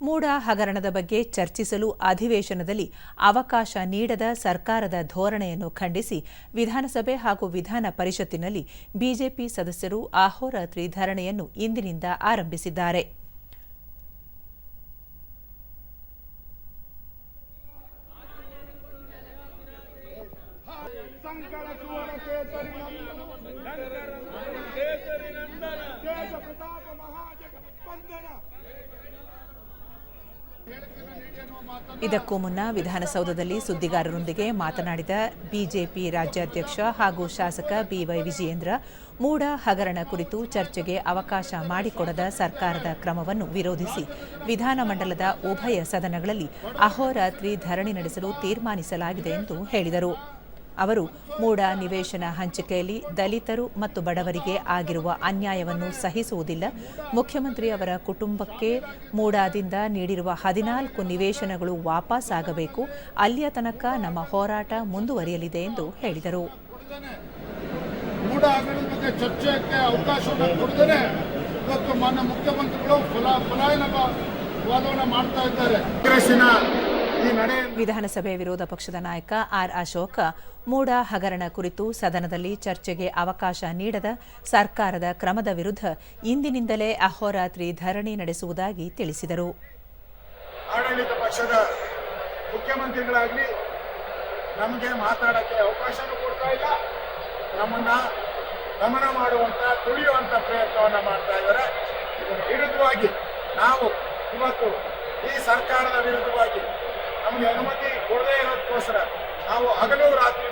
ಮೂಡ ಹಗರಣದ ಬಗ್ಗೆ ಚರ್ಚಿಸಲು ಅಧಿವೇಶನದಲ್ಲಿ ಅವಕಾಶ ನೀಡದ ಸರ್ಕಾರದ ಧೋರಣೆಯನ್ನು ಖಂಡಿಸಿ ವಿಧಾನಸಭೆ ಹಾಗೂ ವಿಧಾನ ಪರಿಷತ್ತಿನಲ್ಲಿ ಬಿಜೆಪಿ ಸದಸ್ಯರು ಅಹೋರಾತ್ರಿ ಧರಣಿಯನ್ನು ಇಂದಿನಿಂದ ಆರಂಭಿಸಿದ್ದಾರೆ. ಇದಕ್ಕೂ ಮುನ್ನ ವಿಧಾನಸೌಧದಲ್ಲಿ ಸುದ್ದಿಗಾರರೊಂದಿಗೆ ಮಾತನಾಡಿದ ಬಿಜೆಪಿ ರಾಜ್ಯಾಧ್ಯಕ್ಷ ಹಾಗೂ ಶಾಸಕ ಬಿವೈ ವಿಜಯೇಂದ್ರ ಮೂಡ ಹಗರಣ ಕುರಿತು ಚರ್ಚೆಗೆ ಅವಕಾಶ ಮಾಡಿಕೊಡದ ಸರ್ಕಾರದ ಕ್ರಮವನ್ನು ವಿರೋಧಿಸಿ ವಿಧಾನಮಂಡಲದ ಉಭಯ ಸದನಗಳಲ್ಲಿ ಅಹೋರಾತ್ರಿ ಧರಣಿ ನಡೆಸಲು ತೀರ್ಮಾನಿಸಲಾಗಿದೆ ಎಂದು ಹೇಳಿದರು. ಅವರು ಮೂಡ ನಿವೇಶನ ಹಂಚಿಕೆಯಲ್ಲಿ ದಲಿತರು ಮತ್ತು ಬಡವರಿಗೆ ಆಗಿರುವ ಅನ್ಯಾಯವನ್ನು ಸಹಿಸುವುದಿಲ್ಲ. ಮುಖ್ಯಮಂತ್ರಿ ಅವರ ಕುಟುಂಬಕ್ಕೆ ಮೂಡಾದಿಂದ ನೀಡಿರುವ ಹದಿನಾಲ್ಕು ನಿವೇಶನಗಳು ವಾಪಸ್ ಆಗಬೇಕು. ಅಲ್ಲಿಯ ತನಕ ನಮ್ಮ ಹೋರಾಟ ಮುಂದುವರಿಯಲಿದೆ ಎಂದು ಹೇಳಿದರು. ಮೂಢ ಹಗರಣದ ಬಗ್ಗೆ ಚರ್ಚೆಗೆ ಅವಕಾಶವನ್ನು ಕೊಡದೇ ಇವತ್ತು ಮಾನ್ಯ ಮುಖ್ಯಮಂತ್ರಿಗಳು ಫಲ ಪಲಾಯನ ವಾದವನ್ನು ಮಾಡ್ತಾ ಇದ್ದಾರೆ. ಕಾಂಗ್ರೆಸ್ಸಿನ ವಿಧಾನಸಭೆ ವಿರೋಧ ಪಕ್ಷದ ನಾಯಕ ಆರ್ ಅಶೋಕ ಮೂಡ ಹಗರಣ ಕುರಿತು ಸದನದಲ್ಲಿ ಚರ್ಚೆಗೆ ಅವಕಾಶ ನೀಡದ ಸರ್ಕಾರದ ಕ್ರಮದ ವಿರುದ್ಧ ಇಂದಿನಿಂದಲೇ ಅಹೋರಾತ್ರಿ ಧರಣಿ ನಡೆಸುವುದಾಗಿ ತಿಳಿಸಿದರು. ಆಡಳಿತ ಪಕ್ಷದ ಮುಖ್ಯಮಂತ್ರಿಗಳಾಗಲಿ ನಮಗೆ ಮಾತಾಡಕ್ಕೆ ಅವಕಾಶನೂ ಕೊಡ್ತಾ ಇಲ್ಲ. ನಮ್ಮನ್ನ ಗಮನ ಮಾಡುವಂತ, ತುಳಿಯುವಂತ ಪ್ರಯತ್ನವನ್ನ ಮಾಡ್ತಾ ಇದ್ದಾರೆ. ವಿರುದ್ಧವಾಗಿ ನಾವು ಇವತ್ತು ಈ ಸರ್ಕಾರದ ವಿರುದ್ಧವಾಗಿ ಅನುಮತಿ ಕೊಡದೇ ಇರೋದಕ್ಕೋಸ್ಕರ ನಾವು ಹಗಲು ರಾತ್ರಿ